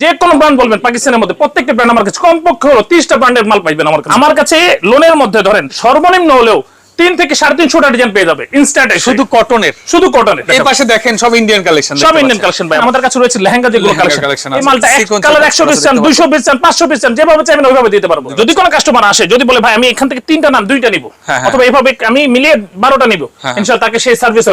যে কোনো ব্র্যান্ড বলবেন, পাকিস্তানের মধ্যে প্রত্যেকটা ব্র্যান্ড আমার কাছে কমপক্ষে হলো তিরিশটা ব্র্যান্ডের মাল পাইবেন আমার কাছে। আমার কাছে লোনের মধ্যে ধরেন সর্বনিম্ন হলেও তিন থেকে সাড়ে তিনশোটা ডিজাইন পেয়ে যাবে ইনস্ট্যান্ট শুধু কটনের শুধু কটনের এই পাশে দেখেন সব ইন্ডিয়ান কালেকশন সব ইন্ডিয়ান কালেকশন ভাই। আমাদের কাছে রয়েছে লেহেঙ্গা যেগুলো কালেকশন এই মালটা কালার আছে, একশো পিস চান পিস চান পাঁচশো পিস চান যেভাবে চাইবেন ওইভাবে দিতে পারব। যদি কোনো কাস্টমার আসে যদি বলে ভাই আমি এখান থেকে তিনটা নাম দুইটা নিবো হ্যাঁ, হ্যাঁ। অথবা এইভাবে আমি মিলিয়ে বারোটা নিবো হ্যাঁ। তাকে সেই সার্ভিস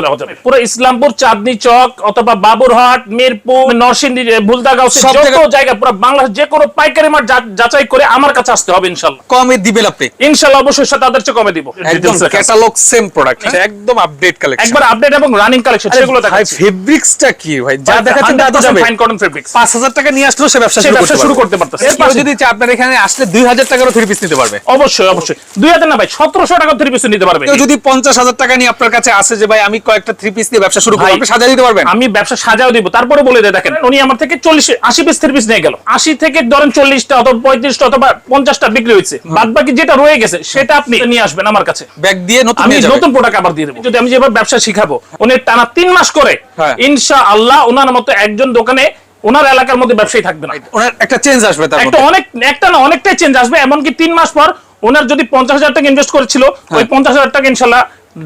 পুরো ইসলামপুর চাঁদনি চক অথবা বাবুরহাট মিরপুর নরসিংদী ভুলদাগাঁও সব যত জায়গা- পুরো বাংলাদেশ যে কোনো পাইকারি মাঠ যাচাই করে আমার কাছে আসতে হবে ইনশাল্লাহ। কমে দিবেন আপনি। ইনশাল্লাহ অবশ্যই তাদের চেয়ে কমে দিব। ক্যাটালগ সেম প্রোডাক্ট একদম আপডেট কালেকশন একবার আপডেট এবং রানিং কালেকশন সেগুলো দেখাচ্ছি। ফেব্রিক্সটা কি ভাই? যা দেখাচ্ছেন তা তো যাবে ফাইন কটন ফেব্রিক্স 5000 টাকা নিয়ে আসলেও সে ব্যবসা শুরু করতে শুরু করতে পারতেছে। এর কেউ যদি আপনার এখানে আসলে 2000 টাকারও থ্রি পিস নিতে পারবে। অবশ্যই অবশ্যই। দুই হাজার না ভাই সতেরোশো টাকা থ্রি পিস নিতে পারবে। কেউ যদি 50000 টাকা নিয়ে আপনার কাছে আসে যে ভাই আমি কয়েকটা থ্রি পিস দিয়ে ব্যবসা শুরু করব আপনি সাজিয়ে দিতে পারবেন। আমি ব্যবসা সাজাও দিব। তারপরে বলে দেয় দেখেন উনি আমার থেকে চল্লিশ আশি পিস থ্রি পিস নিয়ে গেল। আশি থেকে ধরেন চল্লিশটা অথবা পঁয়ত্রিশটা অথবা পঞ্চাশটা বিক্রি হয়েছে। বাদ বাকি যেটা রয়ে গেছে সেটা আপনি নিয়ে আসবেন আমার কাছে। ব্যাগ দিয়ে নতুন আমি নতুন প্রোডাক্ট আবার দিয়ে দেবো। যদি আমি যেভাবে ব্যবসা শিখাবো উনি টানা তিন মাস করে হ্যাঁ। ওনার মতো একজন দোকানে ওনার এলাকার মধ্যে ব্যবসায়ী থাকবে না। ওনার একটা চেঞ্জ আসবে তার একটা অনেক একটা না অনেকটাই চেঞ্জ আসবে এমনকি তিন মাস পর ওনার যদি পঞ্চাশ হাজার টাকা ইনভেস্ট করেছিল ওই পঞ্চাশ হাজার টাকা ইনশাল্লাহ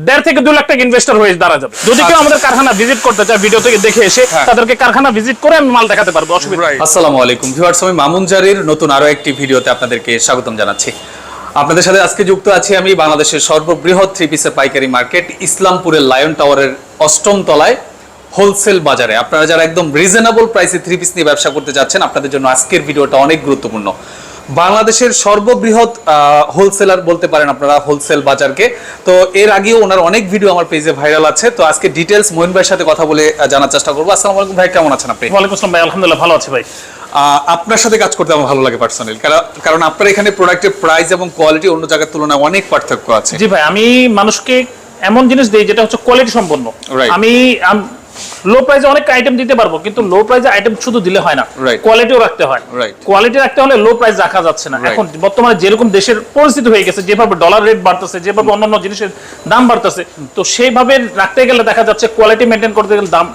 দেড় থেকে দুই লাখ টাকা ইনভেস্টর হয়ে দাঁড়া যাবে। যদি কেউ আমাদের কারখানা ভিজিট করতে চায় ভিডিও থেকে দেখে এসে হ্যাঁ। তাদেরকে কারখানা ভিজিট করে আমি মাল দেখাতে পারব অসুবিধা. আসসালামু আলাইকুম ভিউয়ার্স আমি মামুন জারির নতুন আরও একটি ভিডিওতে আপনাদেরকে স্বাগতম জানাচ্ছি। আপনাদের সাথে আজকে যুক্ত আছি আমি বাংলাদেশের সর্ববৃহৎ থ্রি পিসের পাইকারি মার্কেট ইসলামপুরের লায়ন টাওয়ারের অষ্টম তলায় হোলসেল বাজারে। আপনারা যারা একদম রিজনেবল প্রাইসে থ্রি পিস নিয়ে ব্যবসা করতে যাচ্ছেন, আপনাদের জন্য আজকের ভিডিওটা অনেক গুরুত্বপূর্ণ। বাংলাদেশের সর্ববৃহৎ হোলসেলার বলতে পারেন আপনারা হোলসেল বাজারকে। তো এর আগেও ওনার অনেক ভিডিও আমার পেজে ভাইরাল আছে। তো আজকে ডিটেলস মহিন ভাইয়ের সাথে কথা বলে জানার চেষ্টা করব। আসসালামু আলাইকুম ভাই কেমন আছেন আপনি? ওয়ালাইকুম আসসালাম ভাই আলহামদুলিল্লাহ ভালো আছে ভাই। আহ, আপনার সাথে কাজ করতে আমার ভালো লাগে পার্সোনালি কারণ আপনার এখানে প্রোডাক্টের প্রাইস এবং কোয়ালিটি অন্য জায়গার তুলনায় অনেক পার্থক্য আছে। জি ভাই আমি মানুষকে এমন জিনিস দিই যেটা হচ্ছে কোয়ালিটি সম্পন্ন। আমি লো প্রাইসে অনেক আইটেম দিতে পারব কিন্তু লো প্রাইসে আইটেম শুধু দিলে হয় না। কোয়ালিটিও রাখতে হয়। কোয়ালিটি রাখতে হলে লো প্রাইস রাখা যাচ্ছে না। এখন বর্তমানে যেরকম দেশের পরিস্থিতি হয়ে গেছে যেভাবে ডলার রেট বাড়তেছে যেভাবে অন্যান্য জিনিসের দাম বাড়তেছে তো সেইভাবে রাখতে গেলে দেখা যাচ্ছে কোয়ালিটি মেনটেন করতে গেলে দাম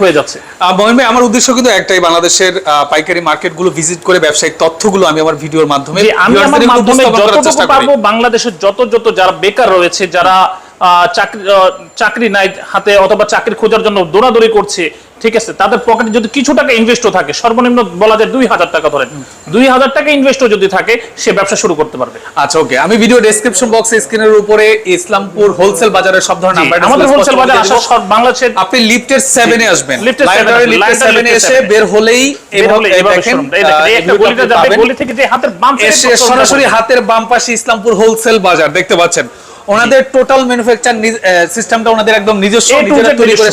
হয়ে যাচ্ছে। মহিন আমার উদ্দেশ্য কিন্তু একটাই বাংলাদেশের আহ, পাইকারি মার্কেটগুলো ভিজিট করে ব্যবসায়িক তথ্যগুলো আমি আমার ভিডিওর মাধ্যমে আমি আমার মাধ্যমে যতটুকু চেষ্টা করি। পারব বাংলাদেশের যত যত যারা বেকার রয়েছে যারা চাকরি চাকরি নাই হাতে অথবা চাকরি খোঁজার জন্য দৌড়াদৌড়ি করছে ঠিক আছে তাদের পকেটে যদি কিছু টাকা ইনভেস্টও থাকে সর্বনিম্ন বলা যায় দুই হাজার টাকা ধরেন দুই হাজার টাকা ইনভেস্টও যদি থাকে সে ব্যবসা শুরু করতে পারবে। আচ্ছা ওকে আমি ভিডিও ডেসক্রিপশন বক্সে স্ক্রিনের উপরে ইসলামপুর হোলসেল বাজারের সব ধরনের নাম্বার আমাদের হোলসেল বাজার আসা সব বাংলাদেশের আপনি লিফটের 7 এ আসবেন। লিফটের লাইব্রেরি 7 লিফটের 7 এ এসে বের হলেই এইভাবে দেখেন এই একটা গলিতে যাবে, গলি থেকে যে হাতের বাম পর্যন্ত সরাসরি হাতের বাম পাশে ইসলামপুর হোলসেল বাজার দেখতে পাচ্ছেন। ওনাদের টোটাল ম্যানুফ্যাকচার সিস্টেমটা ওনাদের একদম নিজস্ব নিজেরা তৈরি করে।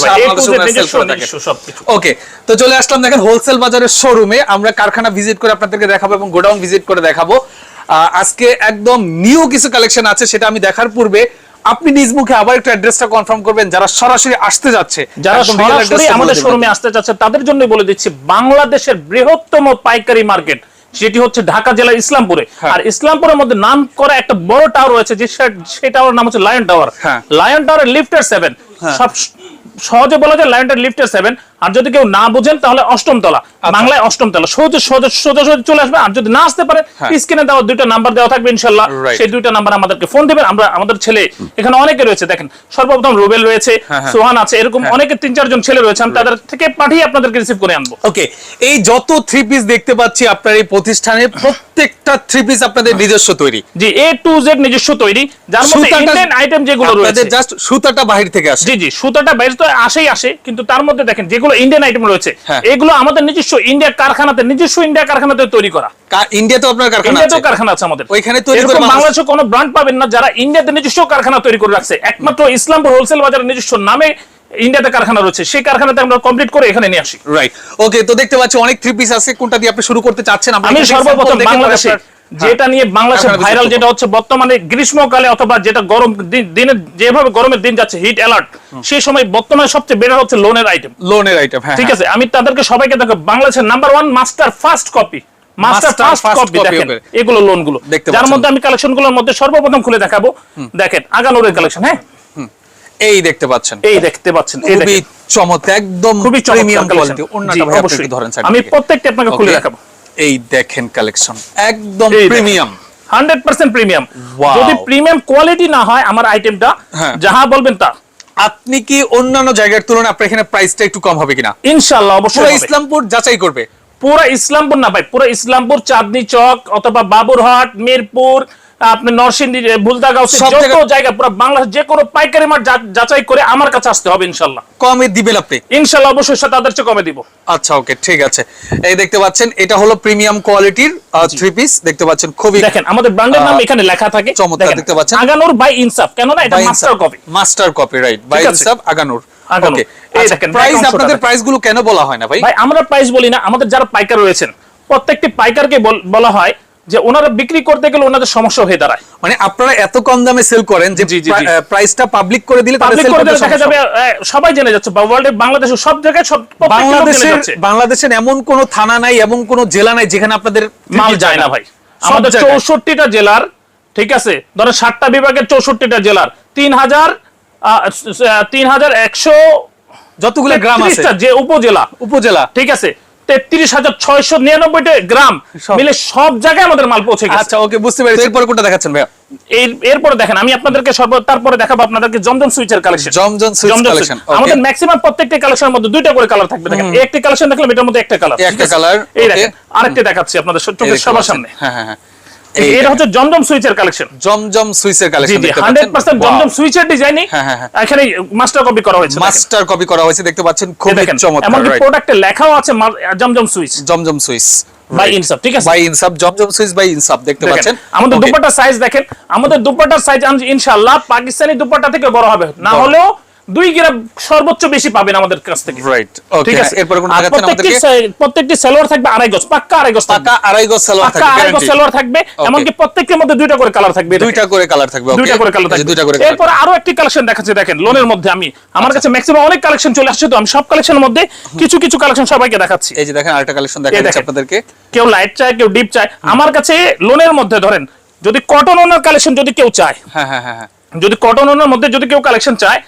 ওকে তো চলে আসলাম দেখেন হোলসেল বাজারের শোরুমে আমরা কারখানা ভিজিট করে আপনাদেরকে দেখাবো এবং গোডাউন ভিজিট করে দেখাবো। আজকে একদম নিউ কিছু কালেকশন আছে সেটা আমি দেখার পূর্বে আপনি নিজ মুখে আবার একটু অ্যাড্রেসটা কনফার্ম করবেন যারা সরাসরি আসতে যাচ্ছে যারা সরাসরি আমাদের শোরুমে আসতে চাচ্ছে তাদের জন্য বলে দিচ্ছি বাংলাদেশের বৃহত্তম পাইকারি মার্কেট যেটি হচ্ছে ঢাকা জেলার ইসলামপুরে। হ্যাঁ। আর ইসলামপুরের মধ্যে নাম করা একটা বড় টাওয়ার রয়েছে যে সেই টাওয়ার নাম হচ্ছে lion tower. Lion tower লিফটার seven সব সহজে বলা যায় লায়ন টাওয়ার লিফটার সেভেন আর যদি কেউ না বুঝেন তাহলে অষ্টম তলা। আচ্ছা। বাংলায় অষ্টম তলা। সহজে সহজে সোজা সোজা চলে আসবে। আর যদি না আসতে পারে হ্যাঁ। স্ক্রিনে দেওয়া দুইটা নাম্বার দেওয়া থাকবে ইনশাল্লাহ। সেই দুইটা নাম্বার আমাদেরকে ফোন দিবেন। আমরা আমাদের ছেলে এখানে অনেকে রয়েছে দেখেন। সর্বপ্রথম রুবেল রয়েছে হ্যাঁ, হ্যাঁ। সোহান আছে এরকম অনেকে তিন চারজন ছেলে রয়েছে আমি তাদের থেকে পাঠিয়ে আপনাদেরকে রিসিভ করে আনব। ওকে এই যত থ্রি পিস দেখতে পাচ্ছি আপনার এই প্রতিষ্ঠানে প্রত্যেকটা থ্রি পিস আপনাদের নিজস্ব তৈরি। জি এ টু জেড নিজস্ব তৈরি। যার মধ্যে ইন্ডিয়ান আইটেম যেগুলো রয়েছে। আপনাদের জাস্ট সুতাটা বাহির থেকে আসে। জি জি সুতাটা বাইরে তো আসেই আসে কিন্তু তার মধ্যে দেখেন যেগুলো ইন্ডিয়ান আইটেম রয়েছে। হ্যাঁ। এগুলো আমাদের নিজস্ব ইন্ডিয়া কারখানাতে নিজস্ব ইন্ডিয়া কারখানাতে তৈরি করা। কা- ইন্ডিয়াতেও আপনার কারখানা ইন্ডিয়াতেও আছে। কারখানা আছে আমাদের। ওইখানে তৈরি করে বাংলাদেশে কোনো ব্র্যান্ড পাবেন না যারা ইন্ডিয়াতে নিজস্ব কারখানা তৈরি করে রাখছে। একমাত্র ইসলামপুর হোলসেল বাজারের নিজস্ব নামে ইন্ডিয়াতে কারখানা রয়েছে। সেই কারখানাতে আমরা কমপ্লিট করে এখানে নিয়ে আসি। রাইট ওকে তো দেখতে পাচ্ছি অনেক থ্রি পিস আছে। কোনটা দিয়ে আপনি শুরু করতে চাচ্ছেন? আমি সর্বপ্রথম বাংলাদেশে যেটা নিয়ে কারখানা ভাইরাল যেটা হচ্ছে বর্তমানে গ্রীষ্মকালে অথবা যেটা গরম দিনে যেভাবে গরমের দিন যাচ্ছে হিট অ্যালার্ট সেই সময় বর্তমানে সবচেয়ে বেড়ে হচ্ছে লোনের আইটেম লোনের আইটেম হ্যাঁ ঠিক আছে? আমি তাদেরকে সবাইকে দেখো বাংলাদেশের number one master first copy master first copy দেখেন এগুলো লোন যার মধ্যে আমি কালেকশন মধ্যে সর্বপ্রথম খুলে দেখাবো। দেখেন আগানোরের কালেকশন হ্যাঁ? এই দেখতে পাচ্ছেন। এই দেখতে পাচ্ছেন এই খুবই চমৎকার একদম খুবই প্রিমিয়াম কোয়ালিটি অন্যটা ভাই আপনি ধরেন আমি প্রত্যেকটা আপনাকে খুলে দেখাবো। এই দেখেন কালেকশন একদম প্রিমিয়াম হান্ড্রেড পার্সেন্ট প্রিমিয়াম যদি প্রিমিয়াম কোয়ালিটি না হয় আমার আইটেমটা হ্যাঁ। যাহা বলবেন তা। আপনি কি অন্যান্য জায়গার তুলনায় আপনার এখানে প্রাইসটা একটু কম হবে কিনা? ইনশাল্লাহ অবশ্যই। ইসলামপুর যাচাই করবে। পুরো ইসলামপুর না ভাই পুরো ইসলামপুর চাঁদনি চক অথবা বাবুরহাট মিরপুর আপনি নরসিংদী ভুলদাগাঁও যত জায়গা- পুরো বাংলাদেশ যে কোনো পাইকারি মাঠ যাচাই করে আমার কাছে আসতে হবে ইনশাল্লাহ। কমে দিবেন আপনি? ইনশাল্লাহ অবশ্যই তাদের চেয়ে কমে দিব। আচ্ছা ওকে ঠিক আছে। এই দেখতে পাচ্ছেন এটা হলো প্রিমিয়াম কোয়ালিটির থ্রি পিস দেখতে পাচ্ছেন খুবই দেখেন আমাদের ব্র্যান্ডের নাম এখানে লেখা থাকে। চমৎকার দেখতে পাচ্ছেন। আগানোর বাই ইনসাফ কেন না এটা master copy master copy right by Insaf Aganoor. Aganoor. ওকে এই দেখেন, প্রাইস আপনাদের প্রাইসগুলো কেন বলা হয় না ভাই? ভাই আমরা প্রাইস বলি না আমাদের যারা পাইকার রয়েছেন প্রত্যেকটি পাইকারকে বলা হয় যে ওনারা বিক্রি করতে গেলে ওনাদের সমস্যা হয়ে দাঁড়ায়। মানে আপনারা এত কম দামে সেল করেন যে। প্রাইসটা পাবলিক করে দিলে পাবলিক করে দিলে দেখা যাবে সবাই জেনে যাচ্ছে বা ওয়ার্ল্ডের বাংলাদেশের সব জায়গায় সব বাংলাদেশের বাংলাদেশের এমন কোন থানা নাই এমন কোন জেলা নাই যেখানে আপনাদের মাল যায় না ভাই। আমাদের। চৌষট্টিটা জেলার ঠিক আছে? ধরেন ষাটটা বিভাগের চৌষট্টিটা জেলার। তিন হাজার তিন হাজার একশো যতগুলো গ্রাম আছে। যে উপজেলা উপজেলা। ঠিক আছে? তেত্রিশ হাজার ছয়শো নিরানব্বইটা গ্রাম মিলে সব জায়গায় আমাদের মাল পৌঁছে গেছে। আচ্ছা ওকে বুঝতে পেরেছি। এরপরে কোনটা দেখাচ্ছেন ভাইয়া? এর এরপরে দেখেন আমি আপনাদেরকে সর্ব তারপরে দেখাবো আপনাদেরকে জমজম সুইচের কালেকশন জমজম সুইচ কালেকশন আমাদের ম্যাক্সিমাম প্রত্যেকটা কালেকশনের মধ্যে দুইটা করে কালার থাকবে দেখেন। একটি কালেকশন দেখলাম এটার মধ্যে একটা কালার একটা কালার এই দেখেন আরেকটা দেখাচ্ছি আপনাদের চোখের সবার সামনে। হ্যাঁ হ্যাঁ হ্যাঁ। এটা হচ্ছে জমজম সুইচের কালেকশন জমজম সুইচের কালেকশন দেখতে পাচ্ছেন? পার্সেন্ট জমজম সুইচের ডিজাইনই হ্যাঁ, হ্যাঁ, হ্যাঁ। এখানে মাস্টার কপি করা হয়েছে মাস্টার কপি করা হয়েছে দেখতে পাচ্ছেন? খুবই চমৎকার এমনকি প্রোডাক্টে লেখাও আছে Zamzam switch. Zamzam switch by Insaf ঠিক আছে? বাই ইনসাফ জমজম সুইচ বাই ইনসাফ দেখতে পাচ্ছেন? আমাদের. দুপাটার সাইজ দেখেন আমাদের দুপাটার সাইজ ইনশাআল্লাহ পাকিস্তানি দুপাটা থেকে বড় হবে। না হলেও দুই গ্রাম সর্বোচ্চ বেশি পাবেন আমাদের কাছ থেকে। রাইট ঠিক আছে? এরপর কোন দেখাচ্ছেন আমাদেরকে? প্রত্যেকটি সেলোয়ার থাকবে আড়াই গজ পাক্কা আড়াই গজ টাকা আড়াই গজ সালোয়ার থাকবে আড়াই গজ। সেলোয়ার থাকবে এমনকি প্রত্যেকটির মধ্যে দুইটা করে কালার থাকবে দুইটা করে কালার থাকবে okay? দুইটা করে কালার থাকবে। দুইটা করে এরপর আরও একটি কালেকশন দেখাচ্ছে দেখেন লোনের মধ্যে আমি। আমার আচ্ছা। কাছে ম্যাক্সিমাম অনেক কালেকশন চলে আসছে তো আমি সব কালেকশনের মধ্যে কিছু কিছু কালেকশন সবাইকে দেখাচ্ছি। এই যে দেখেন আরেকটা কালেকশন দেখা এই যাচ্ছে দেখেন। আপনাদেরকে। কেউ লাইট চায় কেউ ডিপ চায়। আমার কাছে লোনের মধ্যে ধরেন যদি কটন ওনার কালেকশন যদি কেউ চায় হ্যাঁ হ্যাঁ হ্যাঁ হ্যাঁ। যদি কটন ওনার মধ্যে যদি কেউ কালেকশন চায়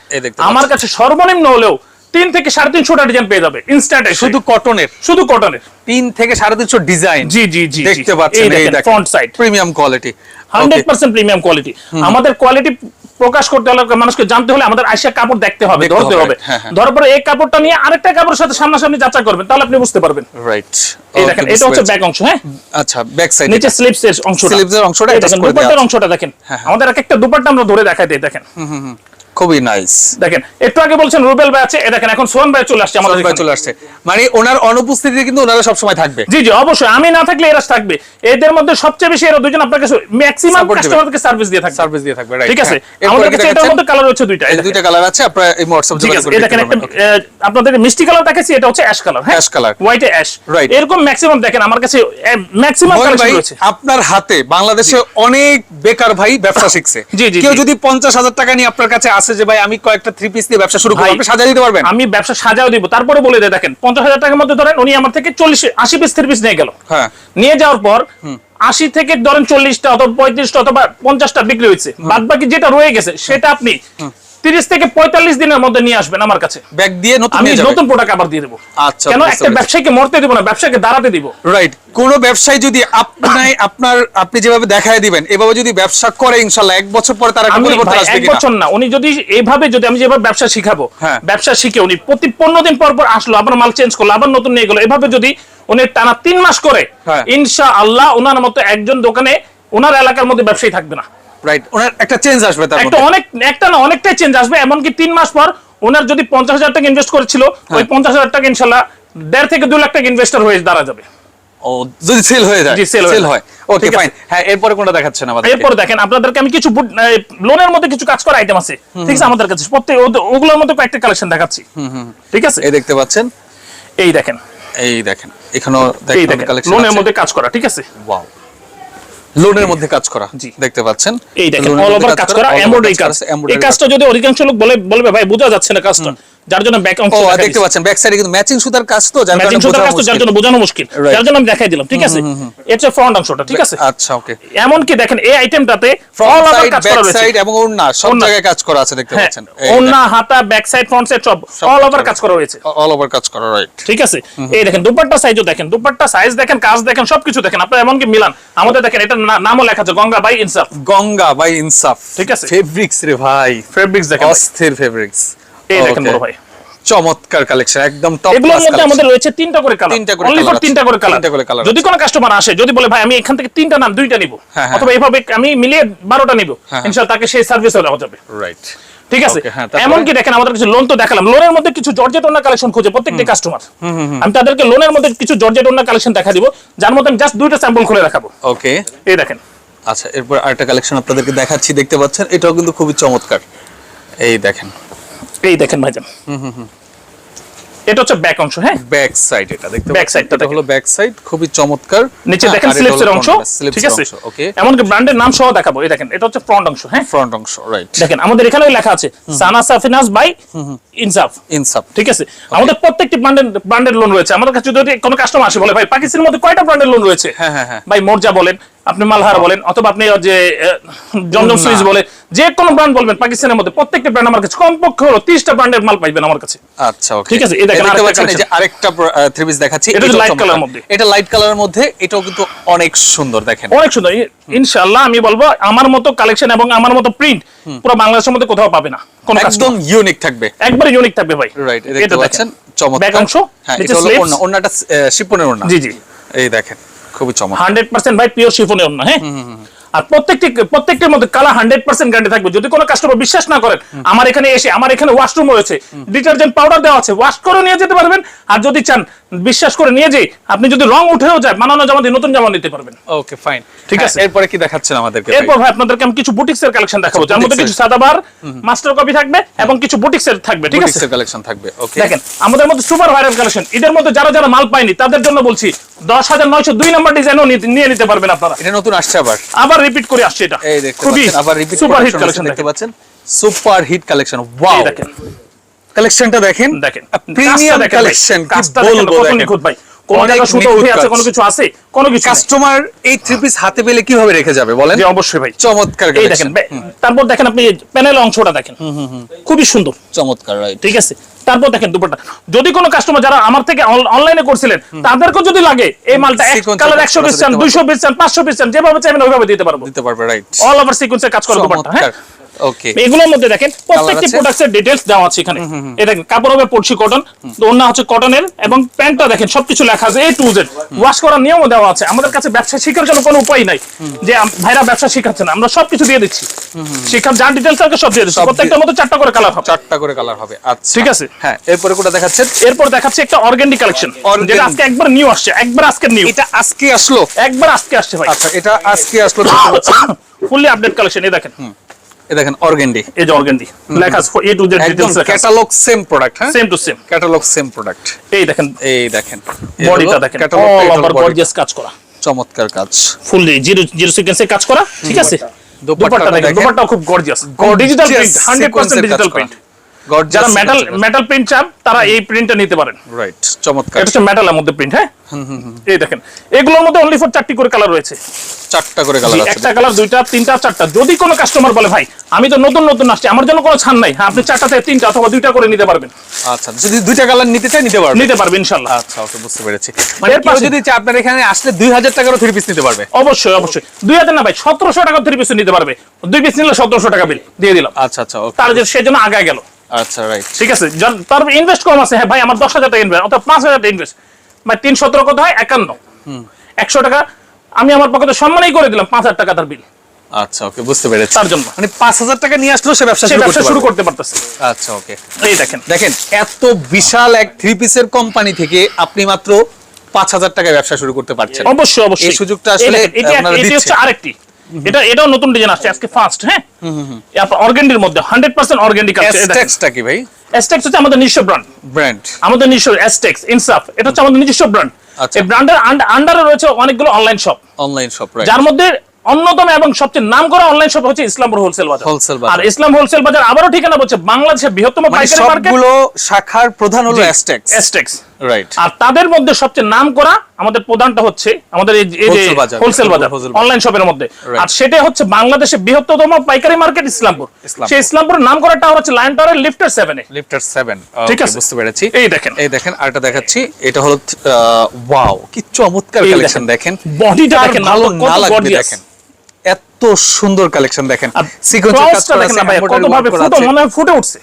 আমার কাছে সর্বনিম্ন হলেও তিন থেকে সাড়ে তিনশোটা ডিজাইন পেয়ে যাবে ইনস্ট্যান্ট শুধু কটনের শুধু কটনের তিন থেকে সাড়ে তিনশো ডিজাইন জি জি জি দেখতে পাচ্ছেন এই front side premium quality hundred percent premium quality আমাদের কোয়ালিটি প্রকাশ করতে হলে মানুষকে জানতে হলে আমাদের আইসা কাপড় দেখতে হবে ধরতে হবে, হ্যাঁ, হ্যাঁ। ধরার পরে এই কাপড়টা নিয়ে আরেকটা কাপড়ের সাথে সামনাসামনি যাচাই করবেন তাহলে আপনি বুঝতে পারবেন। রাইট এই দেখেন এটা হচ্ছে ব্যাক অংশ হ্যাঁ? আচ্ছা ব্যাক সাইড নিচে স্লিপস এর অংশটা। স্লিপস এর অংশটা দুপাট্টার অংশটা দেখেন। হ্যাঁ। আমাদের এক একটা দুপাট্টা আমরা ধরে দেখাই দিই দেখেন। খুবই নাইস দেখেন একটু আগে বলছেন রুবেল ভাই আছে দেখেন এখন সোহান ভাই চলে আসছে আমাদের ভাই চলে আসছে। মানে ওনার অনুপস্থিতিতে কিন্তু ওনারা সবসময় থাকবে। জি জি অবশ্যই। আমি না থাকলে এরা থাকবে। এদের মধ্যে সবচেয়ে বেশি এরা দুজন আপনার কাছে ম্যাক্সিমাম। কাস্টমারকে সার্ভিস দিয়ে থাকবে। সার্ভিস দিয়ে থাকবে রাইট ঠিক আছে? আমাদের কাছে এটার মধ্যে কালার হচ্ছে দুইটা এই দুইটা কালার আছে আপনারা এই ঠিক আছে এই দেখেন একটা আপনাদের মিষ্টি কালার দেখাচ্ছি এটা হচ্ছে অ্যাশ কালার হ্যাঁ? Ash color। হোয়াইটে অ্যাশ রাইট এরকম ম্যাক্সিমাম দেখেন আমার কাছে ম্যাক্সিমাম কালেকশন রয়েছে। আপনার হাতে বাংলাদেশে অনেক বেকার ভাই ব্যবসা শিখছে। কেউ যদি পঞ্চাশ হাজার টাকা নিয়ে আপনার কাছে আসে যে ভাই আমি কয়েকটা থ্রি পিস দিয়ে ব্যবসা শুরু করব। আপনি সাজা দিতে পারবেন? আমি ব্যবসা সাজাও দিব। তারপরে বলে দেয় দেখেন পঞ্চাশ হাজার টাকার মধ্যে ধরেন উনি আমার থেকে চল্লিশ আশি পিস থ্রি পিস নিয়ে গেল। হ্যাঁ। নিয়ে যাওয়ার পর আশি থেকে ধরেন চল্লিশটা অথবা পঁয়ত্রিশটা অথবা পঞ্চাশটা বিক্রি হয়েছে। বাদ বাকি যেটা রয়ে গেছে সেটা আপনি তিরিশ থেকে পঁয়তাল্লিশ দিনের মধ্যে নিয়ে আসবেন আমার কাছে। ব্যাগ দিয়ে নতুন আমি নতুন প্রোডাক্ট আবার দিয়ে দেবো। আচ্ছা, কেন একটা ব্যবসায়ীকে মরতে দিব না ব্যবসাকে দাঁড়াতে দিব। রাইট কোন ব্যবসায়ী যদি আপনার আপনার আপনি যেভাবে দেখায় দিবেন এভাবে যদি ব্যবসা করে ইনশাল্লাহ এক বছর পরে তার একটা পরিবর্তন আসবে এক বছর না উনি যদি এইভাবে যদি আমি যেভাবে ব্যবসা শিখাবো হ্যাঁ। ব্যবসা শিখে উনি প্রতি পনেরো দিন পর পর আসলো আবার মাল চেঞ্জ করল আবার নতুন নিয়ে গেলো এভাবে যদি উনি টানা তিন মাস করে হ্যাঁ। ইনশা ওনার মতো একজন দোকানে ওনার এলাকার মধ্যে ব্যবসায়ী থাকবে না। রাইট ওনার একটা চেঞ্জ আসবে তার একটা অনেক একটা না অনেকটাই চেঞ্জ আসবে এমনকি তিন মাস পর ওনার যদি পঞ্চাশ হাজার টাকা ইনভেস্ট করেছিল হ্যাঁ। ওই পঞ্চাশ হাজার টাকা ইনশাল্লাহ দেড় থেকে দুই লাখ টাকা ইনভেস্টার হয়ে দাঁড়া যাবে। ও যদি সেল হয়ে যায় জি, sell হয়ে সেল হয়। ওকে ফাইন হ্যাঁ এরপরে কোনটা দেখাচ্ছেন আমাদের এরপর দেখেন আপনাদেরকে আমি কিছু লোনের মধ্যে কিছু কাজ করা আইটেম আছে। ঠিক আছে আমাদের কাছে। প্রত্যেক ওগুলোর মধ্যে কয়েকটা কালেকশন দেখাচ্ছি। ঠিক আছে? এই দেখতে পাচ্ছেন? এই দেখেন। এই দেখেন। এখানেও দেখেন লোনের মধ্যে কাজ করা ঠিক আছে? ওয়াও লোনের মধ্যে কাজ করা জি। দেখতে পাচ্ছেন। এই দেখেন অল ওভার কাজ করা এমব্রয়ডারি কাজ এই কাজটা যদি অধিকাংশ লোক বলে বলবে ভাই বোঝা যাচ্ছে না কাজটা। যার জন্য ব্যাক অংশ দেখতে পাচ্ছেন ব্যাক সাইডে কিন্তু ম্যাচিং সুতার কাজ তো যার ম্যাচিং কারণে সুতার বোঝা কাজ তো যার জন্য বোঝানো মুশকিল। যার জন্য আমি দেখাই দিলাম ঠিক আছে? এটা ফ্রন্ট অংশটা ঠিক আছে? আচ্ছা ওকে এমনকি দেখেন এই আইটেমটাতে অল ওভার কাজ করা রয়েছে। সাইড এবং ওড়না সব জায়গায় কাজ করা আছে দেখতে হ্যাঁ পাচ্ছেন। হাতা ব্যাক সাইড ফ্রন্ট সাইড সব অল ওভার কাজ করা রয়েছে। অল ওভার কাজ করা রাইট ঠিক আছে? এই দেখেন দুপাট্টা সাইজও দেখেন দুপাট্টা সাইজ দেখেন কাজ দেখেন সবকিছু দেখেন। আপনার এমনকি মিলান। আমাদের দেখেন এটা নামও লেখা আছে গঙ্গা বাই ইনসাফ। গঙ্গা বাই ইনসাফ। ঠিক আছে। ফেব্রিক্স রে ভাই। ফেব্রিক্স দেখেন অস্থির ফেব্রিক্স এই দেখেন বড় ভাই। চমৎকার কালেকশন একদম টপ এগুলোর মধ্যে আমাদের রয়েছে তিনটা করে কালার তিনটা করে আছে। তিনটা করে কালার তিনটা করে colour যদি কোনো কাস্টমার আসে যদি বলে ভাই আমি এখান থেকে তিনটা নাম দুইটা নিব হ্যাঁ, হ্যাঁ। অথবা এইভাবে আমি মিলিয়ে বারোটা নিব হ্যাঁ। ইনশাআল্লাহ তাকে সেই সার্ভিসও দেওয়া যাবে। রাইট ঠিক আছে? এমনকি দেখেন আমাদের কিছু লোন তো দেখালাম। লোনের মধ্যে কিছু জর্জেট কালেকশন খুঁজে প্রত্যেকটি কাস্টমার আমি তাদেরকে লোনের মধ্যে কিছু জর্জেট কালেকশন দেখা দিব যার মধ্যে আমি জাস্ট দুইটা স্যাম্পল খুলে দেখাবো। ওকে এই দেখেন। আচ্ছা এরপর আরেকটা কালেকশন আপনাদেরকে দেখাচ্ছি দেখতে পাচ্ছেন? এটাও কিন্তু খুবই চমৎকার। এই দেখেন। এই দেখেন ভাইজান। এটা হচ্ছে ব্যাক অংশ হ্যাঁ? ব্যাক সাইড এটা দেখতে Back side এটা হলো ব্যাক সাইড খুবই চমৎকার। নিচে দেখেন স্লিপসের অংশ ঠিক আছে? ওকে এমনকি ব্র্যান্ডের নাম সহ দেখাবো এই দেখেন এটা হচ্ছে ফ্রন্ট অংশ হ্যাঁ? ফ্রন্ট অংশ রাইট দেখেন আমাদের এখানেও লেখা আছে সানা সাফিনাস বাই ইনসাফ ইনসাফ ঠিক আছে? আমাদের প্রত্যেকটি ব্র্যান্ডের ব্র্যান্ডের লোন রয়েছে। আমাদের কাছে যদি কোনো কাস্টমার আসে বলে ভাই পাকিস্তানের মধ্যে কয়টা ব্র্যান্ডের লোন রয়েছে? হ্যাঁ, হ্যাঁ, হ্যাঁ। ভাই মোর্জা বলেন আপনি মালহার বলেন অথবা আপনি যে জমজম সুইচ বলে যে কোনো ব্র্যান্ড বলবেন পাকিস্তানের মধ্যে প্রত্যেকটা ব্র্যান্ড আমার কাছে কমপক্ষে হলো 30টা ব্র্যান্ডের মাল পাইবেন আমার কাছে। আচ্ছা ওকে ঠিক আছে, এই দেখেন এই যে আরেকটা থ্রি পিস দেখাচ্ছি এটা colour এর মধ্যে। এটা লাইট কালারের মধ্যে এটাও কিন্তু অনেক সুন্দর দেখেন। অনেক সুন্দর। ইনশাআল্লাহ আমি বলব আমার মতো কালেকশন এবং আমার মতো প্রিন্ট পুরো বাংলাদেশের মধ্যে কোথাও পাবে না কোন একদম ইউনিক থাকবে। একবার ইউনিক থাকবে ভাই। রাইট এটা দেখতে পাচ্ছেন চমৎকার। ব্যাক অংশ হ্যাঁ এটা হলো ওড়না শিপনের ওড়না। জি জি। এই দেখেন। খুবই চমৎকার। হান্ড্রেড পার্সেন্ট ভাই পিওর শিফনের না হ্যাঁ? আর প্রত্যেকটি প্রত্যেকটির মধ্যে কালা হান্ড্রেড পার্সেন্ট গ্যারান্টি থাকবে। যদি কোনো কাস্টমার বিশ্বাস না করেন আমার এখানে এসে আমার এখানে ওয়াশরুম রয়েছে। ডিটারজেন্ট পাউডার দেওয়া আছে। ওয়াশ করে নিয়ে যেতে পারবেন। আর যদি চান বিশ্বাস করে নিয়ে যেয়ে আপনি যদি রং উঠেও যায় মানানো জামা দিয়ে নতুন জামা নিতে পারবেন। ওকে ফাইন ঠিক আছে। এরপরে কি দেখাচ্ছেন আমাদেরকে এরপর ভাই আপনাদেরকে আমি কিছু বুটিক্স এর কালেকশন দেখাবো যার মধ্যে কিছু সাদাবার মাস্টার কপি থাকবে এবং কিছু বুটিক্স এর থাকবে ঠিক আছে? কালেকশন থাকবে ওকে দেখেন আমাদের মধ্যে সুপার ভাইরাল কালেকশন এদের মধ্যে যারা যারা মাল পায়নি তাদের জন্য বলছি দশ হাজার নয়শো দুই নম্বর ডিজাইনও নিয়ে নিতে পারবেন আপনারা। এটা নতুন আসছে আবার। আবার রিপিট করে আসছে এটা। এই দেখতে খুবই আবার রিপিট সুপার হিট কালেকশন দেখতে পাচ্ছেন। সুপার হিট কালেকশন ওয়াও দেখেন। কালেকশনটা দেখেন। দেখেন। প্রিমিয়াম কালেকশন কি বলব দেখেন। ভাই। কোন জায়গা সুতো উঠে আছে কোনো কিছু আছে? কোনো কিছু কাস্টমার এই থ্রি পিস হাতে পেলে কীভাবে রেখে যাবে বলেন? জি অবশ্যই ভাই। চমৎকার এই দেখেন তারপর দেখেন আপনি প্যানেল অংশটা দেখেন। খুবই সুন্দর। চমৎকার রাইট ঠিক আছে? তারপর দেখেন যদি কোনো কাস্টমার যারা আমার থেকে অনলাইনে করছিলেন তাদেরকেও যদি লাগে এই মালটা এক কালার পিস চান দিতে দুইশো পিস চান পাঁচশো পিস চান যেভাবে চাইবেন ওইভাবে দিতে পারব। দিতে পারবে রাইট অল ওভার কাজ করা দুপাট্টা হ্যাঁ? ওকে এগুলোর মধ্যে দেখেন প্রত্যেকটি? প্রোডাক্টের ডিটেলস দেওয়া আছে এখানে। দেখেন কাপড় হবে পড়ছি কটন ওন্না হচ্ছে কটনের এবং প্যান্টটা দেখেন সবকিছু লেখা আছে এ টু জেড ওয়াশ করার নিয়মও দেওয়া আছে। আমাদের কাছে ব্যবসা শেখার জন্য কোনো উপায় নাই যে ভাইরা ব্যবসা শেখাচ্ছে না। আমরা সবকিছু দিয়ে দিচ্ছি। শিক্ষার যার ডিটেলস আছে সব দিয়ে দিচ্ছি। প্রত্যেকটার মধ্যে চারটা করে কালার হবে। চারটা করে কালার হবে। আচ্ছা। ঠিক আছে। হ্যাঁ এরপরে কোটা দেখাচ্ছেন? এরপর দেখাচ্ছে একটা অর্গানিক কালেকশন যেটা আজকে একবার নিউ আসছে। একবার আজকে নিউ এটা আজকে আসলো? একবার আজকে আসছে ভাই। আচ্ছা এটা আজকে আসলো ফুললি আপডেট কালেকশন এই দেখেন। দেখেন অর্গেন্ডি এই যে অর্গেন্ডি লেখা আছে এ টু জেড ডিটেইলস লেখা ক্যাটালগ সেম প্রোডাক্ট হ্যাঁ? Same to same catalogue same product এই দেখেন এই দেখেন। বডিটা দেখেন। অল ওভার গর্জিয়াস কাজ করা। চমৎকার কাজ। ফুললি জিরো জিরো সিকোয়েন্সে কাজ করা ঠিক আছে? দোপাট্টা। দেখেন দেখেন। খুব gorgeous digital print 100% digital print যারা মেটাল মেটাল প্রিন্ট চান তারা এই প্রিন্টটা নিতে পারেন। রাইট চমৎকার। এটা মেটালের মধ্যে প্রিন্ট হ্যাঁ? এই দেখেন। এগুলোর মধ্যে অনলি ফর চারটি করে কালার রয়েছে। চারটা করে কালার আছে। একটা কালার দুইটা তিনটা চারটা। যদি কোনো কাস্টমার বলে ভাই আমি তো নতুন নতুন আসছি আমার জন্য কোনো ছাড় নাই। হ্যাঁ আপনি চারটা থেকে তিনটা অথবা দুইটা করে নিতে পারবেন। আচ্ছা যদি দুইটা কালার নিতে চাই নিতে পারবে নিতে পারবেন ইনশাল্লাহ আচ্ছা ওকে বুঝতে পেরেছি। মানে এর কেউ যদি চায় আপনার এখানে আসলে দুই হাজার টাকারও থ্রি পিস নিতে পারবে। অবশ্যই অবশ্যই। দুই হাজার না ভাই সতেরোশো টাকা থ্রি পিস নিতে পারবে। দুই পিস নিলে সতেরোশো টাকা বিল দিয়ে দিলাম। আচ্ছা আচ্ছা তার সেজন্য আগায় গেল। আচ্ছা রাইট ঠিক আছে তার ইনভেস্ট কম আছে। হ্যাঁ ভাই আমার দশ হাজার টাকা ইনভেস্ট অথবা পাঁচ হাজার টাকা ইনভেস্ট ভাই তিন সতেরো কত হয়? একান্ন। একশো টাকা আমি আমার পকেটে সম্মানই করে দিলাম পাঁচ হাজার টাকা তার বিল আচ্ছা ওকে বুঝতে পেরেছি। তার জন্য। মানে পাঁচ হাজার টাকা নিয়ে আসলেও সে ব্যবসা শুরু ব্যবসা করতে শুরু করতে পারতেছে। আচ্ছা ওকে এই দেখেন। দেখেন এত বিশাল এক থ্রি পিসের কোম্পানি থেকে আপনি মাত্র পাঁচ হাজার টাকায় ব্যবসা শুরু করতে পারছেন। অবশ্যই অবশ্যই। এই সুযোগটা আসলে এটি। হচ্ছে আরেকটি। এটা এটাও নতুন ডিজাইন আসছে আজকে ফার্স্ট হ্যাঁ? আপনার অর্গেন্ডির মধ্যে হান্ড্রেড পার্সেন্ট অর্গেন্ডি কাজ। এস্টেক্সটা কি ভাই? এস্টেক্স হচ্ছে আমাদের নিজস্ব ব্র্যান্ড ব্র্যান্ড আমাদের নিজস্ব এস্টেক্স ইনসাফ এটা হচ্ছে আমাদের নিজস্ব ব্র্যান্ড আচ্ছা। এই ব্র্যান্ডের আন্ডারে রয়েছে অনেকগুলো online shop online shop right যার মধ্যে অন্যতম এবং সবচেয়ে নাম করা অনলাইন শপ হচ্ছে ইসলামপুর হোলসেল বাজার। আর ইসলাম হোলসেল বাজার আবারও ঠিকানা বলছে বাংলাদেশের বৃহত্তম মানে পাইকারি মার্কেট। সবগুলো শাখার প্রধান হলো এস্টেক্স রাইট আর তাদের মধ্যে সবচেয়ে নাম করা আমাদের প্রধানটা হচ্ছে আমাদের এই যে-। হোলসেল বাজার অনলাইন শপের মধ্যে। আর সেটা হচ্ছে বাংলাদেশের বৃহত্তম পাইকারি মার্কেট ইসলামপুর। ইসলামপুর। সেই ইসলামপুরের নাম করা টাওয়ার হচ্ছে লায়ন টাওয়ারের লিফটার সেভেনে লিফটার 7 ঠিক আছে। বুঝতে পেরেছি। এই দেখেন। এই দেখেন আরেকটা দেখাচ্ছি। এটা হলো ওয়াও কি চমৎকার কালেকশন দেখেন। বডিটা দেখেন ভালো কত। দেখেন। এত সুন্দর কালেকশন দেখেন। সিকোয়েন্সের কাজ করা আছে ভাই, কত ভাবে ফুটো। মনে ফুটে উঠছে।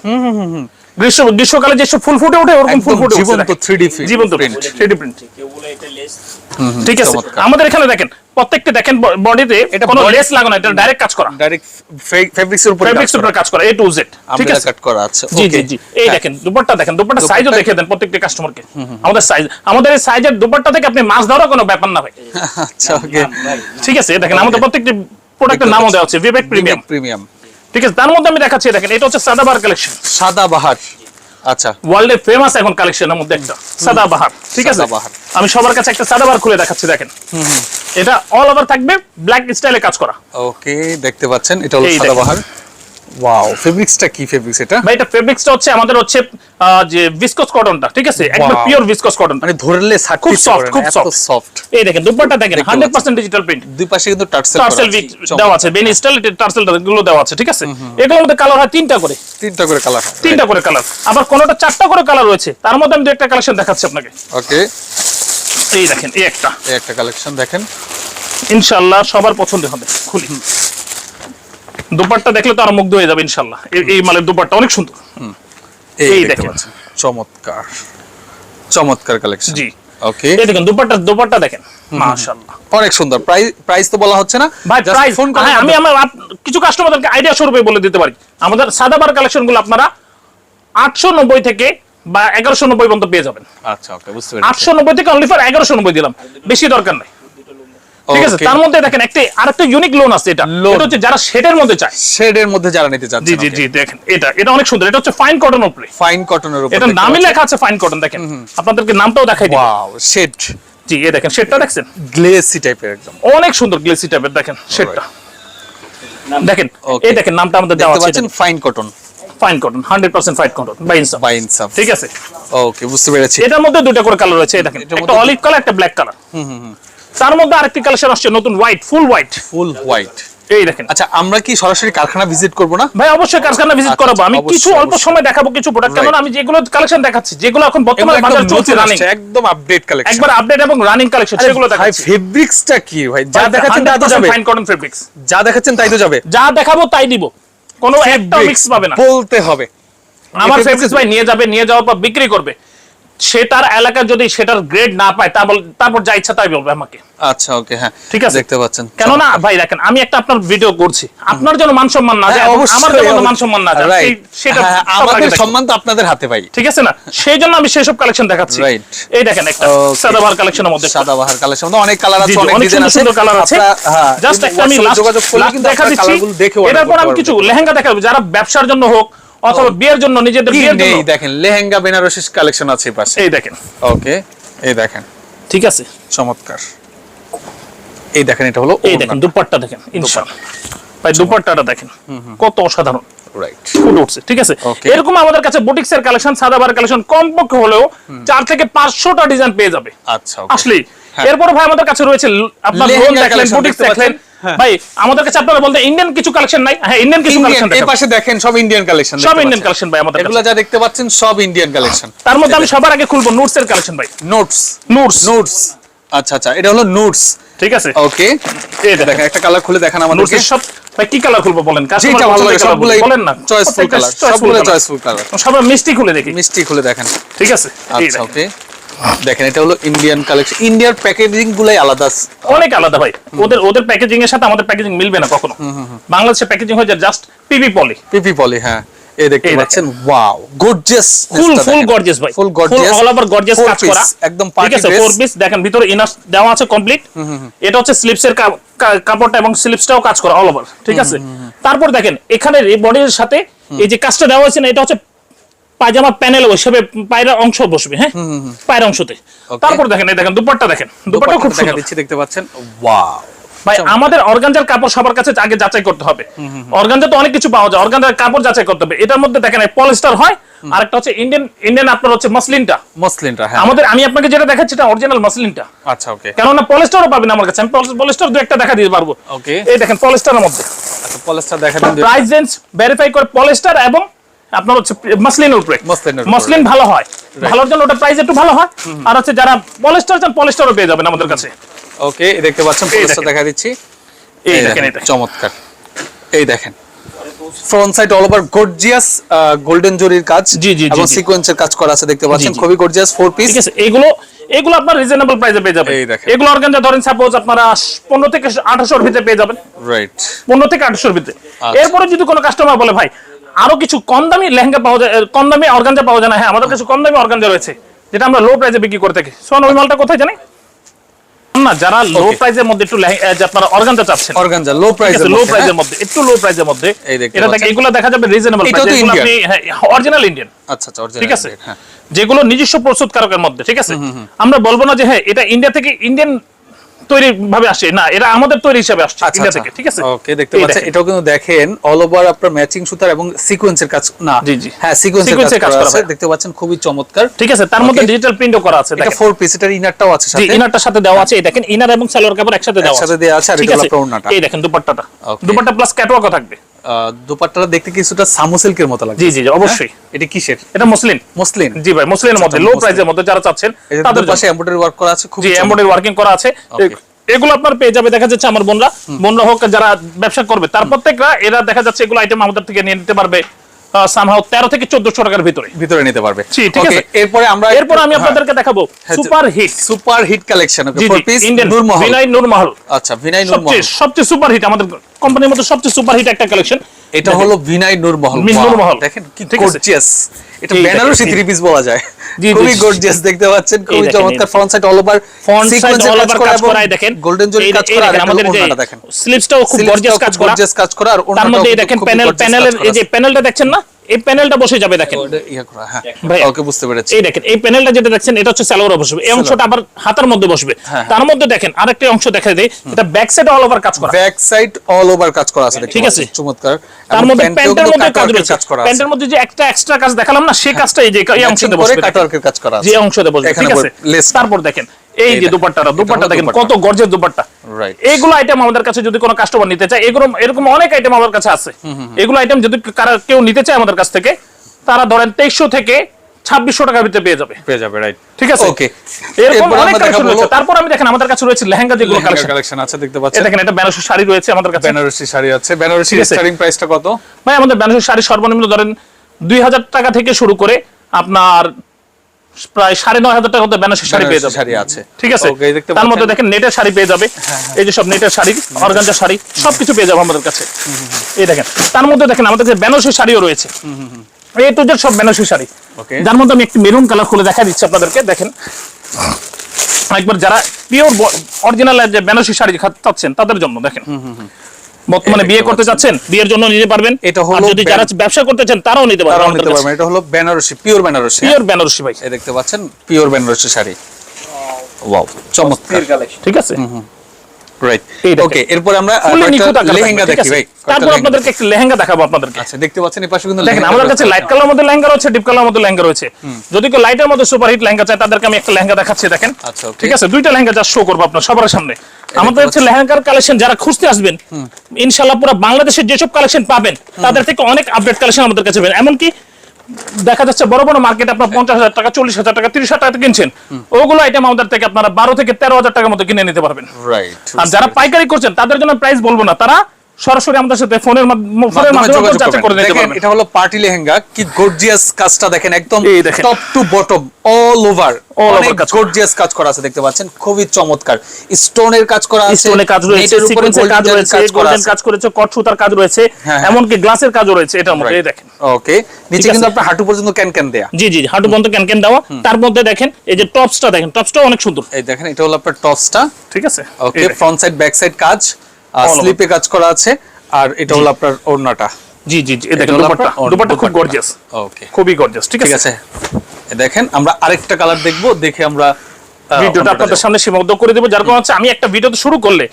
গ্রীষ্ম গ্রীষ্মকালে যেসব ফুল ফুটে ওঠে ওরকম ফুল ফুটে জীবন্ত দেখেন। 3D print। জীবন্ত print। 3D print ঠিক আছে আমাদের এখানে দেখেন প্রত্যেকটা দেখেন বডিতে এটা কোনো লেস লাগানো এটা ডাইরেক্ট কাজ করা। ডাইরেক্ট ফেব্রিক্সের উপরে ফেব্রিক্স উপর কাজ করা এ টু জেড ঠিক আছে? কাট করা আছে জি জি জি এই হ্যাঁ। দেখেন দুপাট্টা দেখেন দুপাট্টা সাইজও দেখে দেন প্রত্যেকটা কাস্টমারকে আমাদের সাইজ আমাদের এই সাইজের দুপাট্টা থেকে আপনি মাছ ধরার কোনো ব্যাপার না ভাই। আচ্ছা ওকে ঠিক আছে দেখেন আমাদের প্রত্যেকটি প্রোডাক্টের নামও দেওয়া আছে বিবেক প্রিমিয়াম প্রিমিয়াম ঠিক আছে তার মধ্যে আমি দেখাচ্ছি দেখেন এটা হচ্ছে সাদাবাহার কালেকশন সাদা বাহার আচ্ছা। ওয়ার্ল্ডের ফেমাস এখন কালেকশন এর মধ্যে একটা সাদাবাহার ঠিক আছে? বাহার আমি সবার কাছে একটা সাদাবাহার খুলে দেখাচ্ছি দেখেন। এটা অল ওভার থাকবে ব্ল্যাক স্টাইলে কাজ করা। ওকে দেখতে পাচ্ছেন এটা হলো এই সাদা বাহার ওয়াও ফেব্রিক্সটা কি ফেব্রিক্স এটা? ভাই এটা ফেব্রিক্সটা হচ্ছে আমাদের হচ্ছে যে ভিসকস কটনটা ঠিক আছে? একদম পিওর ভিসকস কটন মানে ধরলে খুব soft, খুব সফট এই দেখেন দুপাট্টা দেখেন দেখতে হান্ড্রেড পার্সেন্ট ডিজিটাল প্রিন্ট দুই পাশে কিন্তু টার্সেল টার্সেল দেওয়া আছে বেনি স্টাইল টার্সেলগুলো দেওয়া আছে ঠিক আছে? এগুলোর মধ্যে কালার হয় তিনটা করে। তিনটা করে কালার তিনটা করে কালার আবার কোনোটা চারটা করে কালার রয়েছে তার মধ্যে আমি একটা কালেকশন দেখাচ্ছি আপনাকে। ওকে এই দেখেন এই একটা। এই একটা কালেকশন দেখেন। ইনশাল্লাহ সবার পছন্দ হবে খুলি। দুপাট্টা দেখলে তো আর মুগ্ধ হয়ে যাবে ইনশাল্লাহ। এই- মালের দুপাট্টা অনেক সুন্দর। এই দেখেন। চমৎকার। চমৎকার কালেকশন জি। ওকে এই দেখেন দুপাট্টা দুপাট্টা দেখেন। মাশাআল্লাহ। অনেক সুন্দর। প্রাইস প্রাইস তো বলা হচ্ছে না। ভাই প্রাইস ফোন করে হ্যাঁ আমি আমার কিছু কাস্টমারদেরকে আইডিয়া স্বরূপে বলে দিতে পারি। আমাদের সাদাবার কালেকশনগুলো আপনারা আটশো নব্বই থেকে বা এগারোশো নব্বই পর্যন্ত পেয়ে যাবেন। আচ্ছা ওকে বুঝতে পেরেছি। আটশো নব্বই থেকে অনলি ফর এগারোশো নব্বই দিলাম। বেশি দরকার নাই। ঠিক আছে? তার মধ্যে দেখেন একটা আরেকটা ইউনিক লোন আছে এটা। এটা হচ্ছে যারা শেডের মধ্যে চায়। শেডের মধ্যে যারা নিতে জি জি জি দেখেন এটা এটা অনেক সুন্দর। এটা হচ্ছে ফাইন কটন উপরে। ফাইন কটনের উপর এটা নামই লেখা আছে ফাইন কটন দেখেন। আপনাদেরকে নামটাও দেখাই দিই। ওয়াও শেড জি এই দেখেন শেডটা দেখছেন? গ্লেসি টাইপের একদম। অনেক সুন্দর গ্লেসি টাইপের দেখেন শেডটা দেখেন. এই দেখেন নামটা আমাদের দেওয়া দেখতে আছে পাচ্ছেন fine cotton fine cotton hundred percent fine cotton by Insaf by Insaf ঠিক আছে? ওকে বুঝতে পেরেছি। এটার মধ্যে দুটো করে কালার রয়েছে এই দেখেন। একটা অলিভ কালার একটা ব্ল্যাক কালার তার মধ্যে আরেকটি কালেকশন আসছে নতুন white full white full white এই দেখেন। আচ্ছা আমরা কি সরাসরি কারখানা ভিজিট করব না? ভাই অবশ্যই কারখানা ভিজিট আচ্ছা, করাবো। আমি কিছু অল্প সময় দেখাবো কিছু প্রোডাক্ট. কেননা আমি যেগুলো কালেকশন দেখাচ্ছি যেগুলো এখন বর্তমানে বাজারে চলছে রানিং একদম আপডেট কালেকশন একবার আপডেট এবং রানিং কালেকশন সেগুলো ভাই ফেব্রিক্সটা কি ভাই? যা দেখাচ্ছেন তা তো যাবে। ফাইন কটন ফেব্রিক্স যা দেখাচ্ছেন তাই তো যাবে। যা দেখাবো তাই দিব। কোনো একটা মিক্স পাবে না। বলতে হবে। আমার ফেব্রিক্স ভাই নিয়ে যাবে নিয়ে যাওয়ার পর বিক্রি করবে। এলাকা যদি সেটার গ্রেড না পায় তারপর যা ইচ্ছা তাই বলবে আমাকে। আচ্ছা ওকে হ্যাঁ ঠিক আছে? দেখতে পাচ্ছেন। কেননা ভাই দেখেন আমি একটা আপনার ভিডিও করছি। আপনার জন্য মান সম্মান না যায় হ্যাঁ, আমার জন্য মান সম্মান না যায় সেটা হ্যাঁ, আমাদের সম্মান তো আপনাদের হাতে ভাই। ঠিক আছে না? সেই জন্য আমি সেসব কালেকশন দেখাচ্ছি. এই দেখেন একটা. সাদাবার কালেকশনের মধ্যে। সাদাবাহার কালেকশন অনেক কালার আছে অনেক ডিজাইন আছে। সুন্দর কালার আছে। হ্যাঁ, জাস্ট একটা আমি লাস্ট দেখা দিচ্ছি। এরপর আমি কিছু লেহেঙ্গা দেখাবো যারা ব্যবসার জন্য হোক অথবা বিয়ের জন্য নিজেদের বিয়ের জন্য। দেখেন লেহেঙ্গা বেনারসি কালেকশন আছে পাশে। এই দেখেন। ওকে এই দেখেন। ঠিক আছে। চমৎকার। এই দেখেন এটা হলো এই দেখেন দুপাট্টা দেখেন ইনশাআল্লাহ। ভাই দুপাট্টাটা দেখেন কত অসাধারণ। রাইট ফুটে উঠছে ঠিক আছে? এরকম আমাদের কাছে বুটিক্স এর কালেকশন সাদাবার কালেকশন কমপক্ষে হলেও চার থেকে পাঁচশোটা ডিজাইন পেয়ে যাবে। আচ্ছা আসলে। এরপর ভাই আমাদের কাছে রয়েছে আপনার লোন দেখলেন বুটিক্স দেখতে দেখলেন। পাচ্ছেন? ভাই আমাদের কাছে আপনারা বলতে ইন্ডিয়ান কিছু কালেকশন নাই। হ্যাঁ ইন্ডিয়ান কিছু কালেকশন এই পাশে দেখেন সব ইন্ডিয়ান কালেকশন সব ইন্ডিয়ান কালেকশন ভাই আমাদের এগুলো যা দেখতে পাচ্ছেন সব ইন্ডিয়ান কালেকশন তার মধ্যে আমি সবার আগে খুলবো নোটস এর কালেকশন ভাই। নোটস নোটস নোটস আচ্ছা আচ্ছা এটা হলো নোটস ঠিক আছে। ওকে এই দেখেন একটা কালার খুলে দেখান নোটস সব ভাই কি কালার খুলবো বলেন? কাস্টমার ভালো লাগে পছন্দের বলেন না। চয়েসফুল কালার সবগুলো colour। চয়েসফুল কালার সবাই মিষ্টি খুলে দেখি। মিষ্টি খুলে দেখেন। ঠিক আছে। আচ্ছা ওকে দেখেন এটা হলো ইন্ডিয়ান কালেকশন ইন্ডিয়ার প্যাকেজিং গুলাই আলাদা। অনেক আলাদা ভাই। ওদের ওদের প্যাকেজিং এর সাথে আমাদের প্যাকেজিং মিলবে না কখনো। বাংলাদেশের প্যাকেজিং হয়ে যায় জাস্ট পিপি পলি পিপি পলি হ্যাঁ। এই দেখতে পাচ্ছেন wow gorgeous full full gorgeous ভাই। Full gorgeous all over gorgeous কাজ করা। একদম পার্টি আছে ফোর পিস দেখেন ভিতরে ইনার দেওয়া আছে কমপ্লিট এটা হচ্ছে স্লিপস এর কাপড়টা এবং স্লিপসটাও কাজ করা অল ওভার ঠিক আছে? তারপর দেখেন এখানে বডির সাথে এই যে কাজটা দেওয়া হয়েছে না এটা হচ্ছে পায়জামা প্যানেল হিসেবে পায়ের অংশ বসবে হ্যাঁ? পায়ের অংশতে। তারপর দেখেন এই দেখেন দুপাট্টা দেখেন। দুপাট্টা খুব সুন্দর। দিচ্ছি দেখতে পাচ্ছেন? ওয়াও ভাই আমাদের অর্গানজার কাপড় সবার কাছে আগে যাচাই করতে হবে। অর্গানজা তো অনেক কিছু পাওয়া যায় অর্গানজার কাপড় যাচাই করতে হবে। এটার মধ্যে দেখেন পলিস্টার হয় আরেকটা হচ্ছে ইন্ডিয়ান ইন্ডিয়ান আপনার হচ্ছে মসলিনটা। মসলিনটা হ্যাঁ। আমাদের আমি আপনাকে যেটা দেখাচ্ছি এটা অরিজিনাল মসলিনটা। আচ্ছা ওকে কেননা পলিস্টারও পাবেন আমার কাছে আমি পলিস্টার দু একটা দেখা দিতে পারব। Okay. এই দেখেন পলিস্টারের মধ্যে। আচ্ছা পলিস্টার দেখাবেন যে- প্রাইস রেঞ্জ ভেরিফাই করে পলিস্টার এবং আপনার হচ্ছে মসলিনের উপরে। মসলিনের উপরে। ভালো হয়। ভালোর জন্য ওটা প্রাইস একটু ভালো হয়। আর হচ্ছে যারা পলিস্টার চান পলিস্টারও পেয়ে যাবেন আমাদের কাছে। ওকে দেখতে পাচ্ছেন পলিস্টার দেখা দিচ্ছি। এই দেখেন এটা চমৎকার। এই দেখেন। Front side all over gorgeous golden জরির কাজ জি, জি, জি, এবং সিকোয়েন্সের কাজ করা আছে দেখতে পাচ্ছেন। জি। খুবই গর্জিয়াস ফোর পিস ঠিক আছে এগুলো এগুলো আপনার রিজনেবল প্রাইসে পেয়ে যাবেন। এগুলো অর্গানজা ধরেন সাপোজ আপনারা পনেরো থেকে ভিতরে পেয়ে যাবেন। রাইট পনেরো থেকে আঠাশোর ভিতরে। আচ্ছা। এরপরে যদি কোনো কাস্টমার বলে ভাই আরও কিছু কম দামি লেহেঙ্গা পাওয়া যায় কম দামি অর্গানজা পাওয়া যায় না হ্যাঁ আমাদের কাছে কম দামি অর্গানজা রয়েছে যেটা আমরা লো প্রাইসে বিক্রি করে থাকি। শোন ওই মালটা কোথায় জানি? না যারা লো. প্রাইসের মধ্যে একটু আপনারা অর্গানজা চাচ্ছেন। অর্গানজা লো লো প্রাইসের মধ্যে একটু লো প্রাইসের মধ্যে। এটা এগুলো দেখা যাবে রিজনেবল আপনি অরিজিনাল ইন্ডিয়ান আচ্ছা আচ্ছা ঠিক আছে? হ্যাঁ। যেগুলো নিজস্ব প্রস্তুতকারকের মধ্যে ঠিক আছে? আমরা বলব না যে হ্যাঁ এটা ইন্ডিয়া থেকে ইন্ডিয়ান তৈরি ভাবে আসে। না এটা আমাদের তৈরি হিসাবে আসছে আচ্ছা ইন্ডিয়া আচ্ছা। থেকে ঠিক আছে? ওকে দেখতে পাচ্ছেন। এটাও কিন্তু দেখেন অল ওভার আপনার ম্যাচিং সুতার এবং সিকোয়েন্সের কাজ না জি, জি। হ্যাঁ সিকোয়েন্সের কাজ করা আছে। দেখতে পাচ্ছেন খুবই চমৎকার। ঠিক আছে তার মধ্যে. ডিজিটাল প্রিন্টও করা আছে এটা ফোর পিস এটার ইনারটাও আছে সাথে। ইনারটার সাথে দেওয়া আছে। এই দেখেন ইনার এবং সালোয়ার কাপড় একসাথে দেওয়া একসাথে দেওয়া আছে আর এটা আছে। আপনার ওড়নাটা। এই দেখেন দুপাট্টাটা। দুপাট্টা প্লাস ক্যাটওয়ার্কও থাকবে। দোপাট্টাটা দেখতে কিছুটা সামু সিল্কের মতো লাগে জি জি জি, অবশ্যই। এটা কিসের? এটা মুসলিম মুসলিন। জি ভাই মুসলিমের মধ্যে লো মুসলিম। প্রাইসের মধ্যে যারা চাচ্ছেন তাদের পাশে এমব্রয়ডারি ওয়ার্ক করা আছে খুব জি এমব্রয়ডারি ওয়ার্কিং করা আছে। এগুলো আপনার পেয়ে যাবে দেখা যাচ্ছে আমার বোনরা। বোনরা হোক যারা ব্যবসা করবে তার প্রত্যেকরা এরা দেখা যাচ্ছে এগুলো আইটেম আমাদের থেকে নিয়ে নিতে পারবে সামহাও তেরো থেকে চোদ্দশো টাকার ভিতরে। ভিতরে নিতে পারবে। জি, ঠিক আছে। এরপরে আমরা এরপর আমি আপনাদেরকে দেখাবো হ্যাঁ, super hit super hit collection okay four piece Indian Noormahal বিনয় নূরমহল আচ্ছা বিনাই সবচেয়ে নূরমহল সবচেয়ে সুপার হিট আমাদের কোম্পানির মধ্যে সবচেয়ে সুপার হিট একটা কালেকশন এটা হলো বিনাই নূরমহল মিস নূর নূরমহল। দেখেন কি গর্জিয়াস এটা বেনারসি থ্রি পিস বলা যায়। খুবই গর্জিয়াস দেখতে পাচ্ছেন। খুবই চমৎকার। Front side all over front side all over কাজ করা দেখেন। গোল্ডেন জরি কাজ করা আর আমাদের এই দেখেন। স্লিপসটাও খুব গর্জিয়াস কাজ করা। গর্জিয়াস কাজ করা আর তার মধ্যে এই দেখেন প্যানেল প্যানেলের এই যে প্যানেলটা দেখছেন না? এই প্যানেলটা বসে যাবে দেখেন। হ্যাঁ ভাইয়া। ওকে বুঝতে পেরেছি। এই দেখেন এই প্যানেলটা যেটা দেখছেন এটা হচ্ছে সালোয়ারে বসবে এই অংশটা আবার হাতার মধ্যে বসবে। হ্যাঁ। তার মধ্যে দেখেন আরেকটা অংশ দেখা দেয় এটা ব্যাক সাইড অল ওভার কাজ করা। ব্যাক সাইড অল ওভার কাজ করা আছে ঠিক আছে। চমৎকার। তার মধ্যে প্যান্টের মধ্যে কাজ রয়েছে। করা আছে। প্যান্টের মধ্যে যে একটা এক্সট্রা কাজ দেখালাম না সেই কাজটা এই যে এই অংশতে বসবে। কাটওয়ার্কের কাজ করা আছে। যে অংশতে বসবে ঠিক আছে। তারপর দেখেন এই যে। দুপাট্টাটা দুপাট্টা দেখেন কত গর্জের দুপাট্টা। এগুলো আইটেম আমাদের কাছে যদি কোনো কাস্টমার নিতে চায় এগুলো এরকম অনেক আইটেম আমার কাছে আছে। এগুলো আইটেম যদি কারা- কেউ নিতে চায় আমাদের কাছ থেকে তারা ধরেন তেইশশো থেকে ছাব্বিশশো টাকার ভিতরে পেয়ে যাবে। পেয়ে যাবে রাইট ঠিক আছে? ওকে এরকম অনেক কালেকশন রয়েছে। তারপর আমি দেখেন আমাদের কাছে রয়েছে লেহেঙ্গা যেগুলো কালেকশন আছে দেখতে পাচ্ছেন? দেখেন এটা বেনারসি শাড়ি রয়েছে আমাদের কাছে। বেনারসি শাড়ি আছে। বেনারসি ঠিক আছে। স্টার্টিং প্রাইসটা কত? ভাই আমাদের বেনারসি শাড়ি সর্বনিম্ন ধরেন দুই হাজার টাকা থেকে শুরু করে আপনার প্রায় সাড়ে নয় হাজার টাকা বেনারসি শাড়ি পেয়ে যাবে। শাড়ি আছে। ঠিক আছে? তার মধ্যে দেখেন নেটের শাড়ি পেয়ে যাবে। এই যে সব নেটের শাড়ি অর্গানজা শাড়ি সবকিছু পেয়ে যাবে আমাদের কাছে। এই দেখেন তার মধ্যে দেখেন আমাদের কাছে বেনারসি শাড়িও রয়েছে। এই জেড সব বেনারসি শাড়ি। যার মধ্যে আমি একটি মেরুন কালার খুলে দেখা দিচ্ছি আপনাদেরকে। দেখেন একবার যারা পিওর অরিজিনাল যে বেনারসি শাড়ি খা- চাচ্ছেন তাদের জন্য দেখেন। বর্তমানে বিয়ে করতে চাচ্ছেন বিয়ের জন্য নিতে পারবেন। এটা আর হলো যদি যারা ব্যবসা করতে চান তারাও নিতে পারবেন তারাও নিতে পারবেন। এটা হলো বেনারসি পিওর বেনারসি হ্যাঁ? পিওর বেনারসি ভাই। এই দেখতে পাচ্ছেন পিওর বেনারসি শাড়ি। ওয়াও চমৎকার। ঠিক আছে? রাইট ওকে এরপর আমরা আহ, ফুললি কয়েকটা নিখুঁত আকারে লেহেঙ্গা দেখি ভাই তারপর আপনাদেরকে একটি লেহেঙ্গা দেখাবো আপনাদেরকে। আচ্ছা দেখতে পাচ্ছেন এই পাশে কিন্তু দেখেন আমাদের কাছে লাইট কালার মধ্যে লেহেঙ্গা রয়েছে ডিপ কালার মধ্যে লেহেঙ্গা রয়েছে। যদি কেউ লাইটের মধ্যে সুপার হিট লেহেঙ্গা চায় তাদেরকে আমি একটা লেহেঙ্গা দেখাচ্ছি দেখেন। আচ্ছা, ঠিক আছে? দুইটা লেহেঙ্গা যা শো করব আপনার সবার সামনে। আমাদের হচ্ছে লেহেঙ্গার কালেকশন যারা খুঁজতে আসবেন ইনশাল্লাহ পুরো বাংলাদেশের যেসব কালেকশন পাবেন তাদের থেকে অনেক আপডেট কালেকশন আমাদের কাছে পাবেন। এমনকি দেখা যাচ্ছে বড় বড় মার্কেট আপনার পঞ্চাশ হাজার টাকা চল্লিশ হাজার টাকা তিরিশ হাজার টাকা কিনছেন। ওগুলো আইটেম আমাদের থেকে আপনারা বারো থেকে তেরো হাজার টাকার মতো কিনে নিতে পারবেন। আর যারা পাইকারি করছেন তাদের জন্য প্রাইস বলব না তারা সরাসরি আমাদের সাথে ফোনের ফোনের মাধ্যমে যাচাই করে নিতে পারবেন। এটা হলো পার্টি লেহেঙ্গা। কি গর্জিয়াস কাজটা দেখেন একদম top to bottom all over অনেক গর্জিয়াস কাজ করা আছে দেখতে পাচ্ছেন? খুবই চমৎকার। স্টোনের কাজ করা আছে স্টোনের কাজ রয়েছে সিকোয়েন্সের কাজ রয়েছে গোল্ডেন কাজ করেছে কট সুতার কাজ রয়েছে হ্যাঁ, হ্যাঁ। এমনকি গ্লাসের কাজও রয়েছে এটার মধ্যে এই দেখেন। ওকে নিচে কিন্তু আপনার হাঁটু পর্যন্ত ক্যান ক্যান দেয়া। জি জি হাঁটু বন্ধ ক্যান ক্যান দেওয়া তার মধ্যে দেখেন এই যে টপসটা দেখেন টপসটাও অনেক সুন্দর। এই দেখেন এটা হলো আপনার টপসটা ঠিক আছে? Okay front side back side কাজ. স্লিপে কাজ করা আছে আর এটা হলো আপনার ওড়নাটা। জি জি জি দেখেন দুপাট্টা দুপাট্টা খুব গর্জিয়াস ওকে খুবই গর্জিয়াস ঠিক আছে? দেখেন আমরা আরেকটা কালার দেখব দেখে আমরা ভিডিওটা আপনাদের সামনে সীমাবদ্ধ করে দেবো যার কারণ হচ্ছে আমি একটা ভিডিও তো শুরু করলে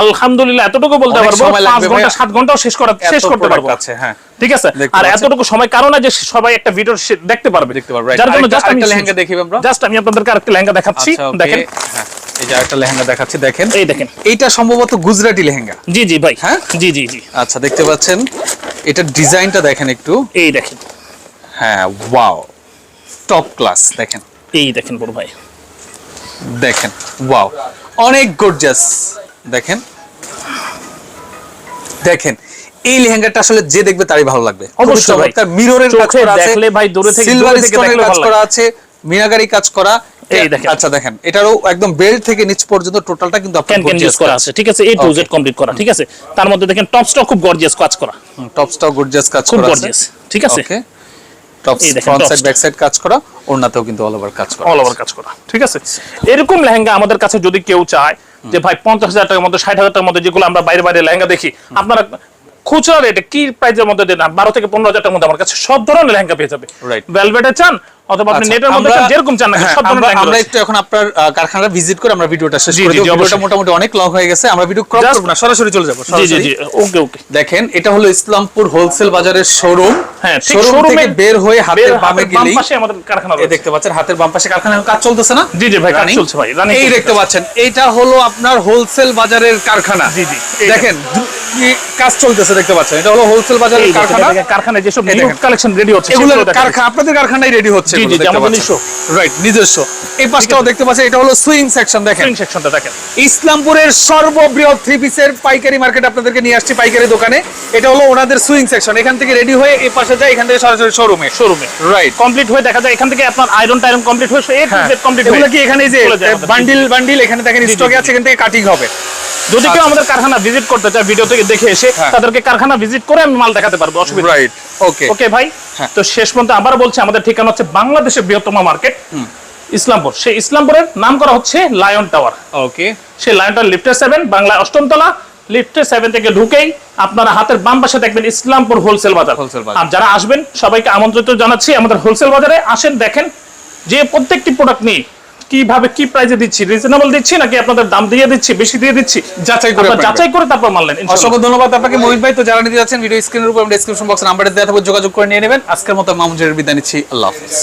আলহামদুলিল্লাহ এতটুকু বলতে পারব সময় লাগবে পাঁচ ঘণ্টা ভাইয়া। সাত ঘন্টাও শেষ করা শেষ করতে পারব। আছে, হ্যাঁ। ঠিক আছে? আর এতটুকু সময় কারণ যে সবাই একটা ভিডিও দেখতে পারবে। দেখতে পারবে, যার জন্য জাস্ট আমি লেহেঙ্গা দেখিবে আমরা? জাস্ট আমি আপনাদেরকে আরেকটা লেহেঙ্গা দেখাচ্ছি আচ্ছা, দেখেন। হ্যাঁ, এই যে একটা লেহেঙ্গা দেখাচ্ছি দেখেন। এই দেখেন। এইটা সম্ভবত গুজরাটি লেহেঙ্গা। জি জি ভাই। হ্যাঁ? জি জি জি। আচ্ছা দেখতে পাচ্ছেন এটার ডিজাইনটা দেখেন একটু। এই দেখেন। হ্যাঁ ওয়াও। টপ ক্লাস দেখেন। এই দেখেন বড় ভাই। দেখেন ওয়াও। অনেক গর্জাস দেখেন। দেখেন এই লেহেঙ্গাটা আসলে যে দেখবে তারই ভালো লাগবে। অবশ্যই মিররের কাজ করা আছে ভাই দূরে সিলভার স্টোনের কাজ করা আছে মিনাগারি কাজ করা এই দেখেন। আচ্ছা দেখেন। এটারও একদম বেল্ট থেকে নিচ পর্যন্ত টোটালটা কিন্তু আপনার ক্যান ক্যান ইউজ করা আছে ঠিক আছে? এ টু জেড কমপ্লিট করা ঠিক আছে? তার মধ্যে দেখেন টপসটাও খুব গর্জিয়াস কাজ করা। টপসটাও গর্জিয়াস কাজ করা আছে। গর্জিয়াস ঠিক আছে? Okay tops front side back side কাজ করা ওড়নাতেও কিন্তু অল ওভার কাজ করা অল ওভার কাজ করা ঠিক আছে? এরকম লেহেঙ্গা আমাদের কাছে যদি কেউ চায় যে ভাই পঞ্চাশ হাজার টাকার মধ্যে ষাট হাজার টাকার মধ্যে যেগুলো আমরা বাইরে বাইরে লেহেঙ্গা দেখি আপনারা খুচরা রেটে কি প্রাইজের মধ্যে দেন? বারো থেকে পনেরো হাজার টাকার মধ্যে আমার কাছে সব ধরনের লেহেঙ্গা পেয়ে যাবে. ভেলভেটে চান অথবা আপনি নেটের মধ্যে যেরকম চান না সব ধরনের আমরা- লেহেঙ্গা আমরা রয়েছে। একটু এখন আপনার আহ, ভিজিট করে আমরা ভিডিওটা শেষ করে দেব ভিডিওটা মোটামুটি অনেক লং হয়ে গেছে আমরা ভিডিও ক্রপ করব না সরাসরি চলে যাব জি জি জি ওকে ওকে দেখেন এটা হলো ইসলামপুর হোলসেল বাজারের শোরুম হ্যাঁ শোরুম শোরুমে থেকে বের হয়ে হাতের বামে বাম গেলেই পাশে আমাদের কারখানা রয়েছে। দেখতে পাচ্ছেন হাতের বাম পাশে কারখানায় কাজ চলতেছে না? জি, জি ভাই, কাজ চলছে ভাই, এই দেখতে পাচ্ছেন এইটা হলো আপনার হোলসেল বাজারের কারখানা। জি, জি, দেখেন কাজ চলতেছে দেখতে পাচ্ছেন এটা হলো হোলসেল বাজারের কারখানা। কারখানায় যেসব নিউ কালেকশন রেডি হচ্ছে এগুলো কারখানা আপনাদের কারখানায় রেডি হচ্ছে জি, জি, আমাদের নিজস্ব। রাইট নিজস্ব। এই পাশটাও দেখতে পাচ্ছেন এটা হলো সুইং সেকশন দেখেন। সুইং সেকশনটা দেখেন। ইসলামপুরের সর্ববৃহৎ থ্রি পিসের পাইকারি মার্কেট আপনাদেরকে নিয়ে আসছি পাইকারি দোকানে। এটা হলো ওনাদের সুইং সেকশন এখান থেকে রেডি হয়ে এই পাশে যায় এখান থেকে সরাসরি শোরুমে শোরুমে রাইট কমপ্লিট হয়ে দেখা যায় এখান থেকে আপনার আয়রন টাইরন কমপ্লিট হয়ে এ টু হ্যাঁ। জেড কমপ্লিট এগুলো কি এখানে যে। বান্ডিল বান্ডিল এখানে দেখেন স্টকে আছে এখান থেকে কাটিং হবে। যদি কেউ আচ্ছা। আমাদের কারখানা ভিজিট করতে চায় ভিডিও থেকে দেখে এসে হ্যাঁ। তাদেরকে কারখানা ভিজিট করে আমি মাল দেখাতে পারব অসুবিধা রাইট ওকে ওকে ভাই? হ্যাঁ। তো শেষ পর্যন্ত আবার বলছি আমাদের ঠিকানা হচ্ছে বাংলাদেশের বৃহত্তম মার্কেট ইসলামপুর। সেই ইসলামপুরের নাম করা হচ্ছে লায়ন টাওয়ার ওকে সেই লায়ন টাওয়ার লিফটের সেভেন বাংলা অষ্টম তলা লিফটের সেভেন থেকে ঢুকেই আপনারা হাতের বাম পাশে দেখবেন ইসলামপুর হোলসেল বাজার। আর যারা আসবেন সবাইকে আমন্ত্রিত জানাচ্ছি আমাদের হোলসেল বাজারে আসেন দেখেন যে প্রত্যেকটি প্রোডাক্ট নিয়ে কীভাবে কি প্রাইজে দিচ্ছি? রিজনেবল দিচ্ছি নাকি আপনাদের দাম দিয়ে দিচ্ছি বেশি দিয়ে দিচ্ছি? যাচাই করে যাচাই করে তারপর মানলেন অসংখ্য ধন্যবাদ আপনাকে। মোহিত ভাই তো যারা নিতে যাচ্ছেন ভিডিও স্ক্রিনের উপর ডেসক্রিপশন বক্সে নাম্বার দেওয়া থাকবে যোগাযোগ করে নিয়ে নেবেন। আজকের মতো মামুজের বিদায় নিচ্ছি। আল্লাহ হাফিজ।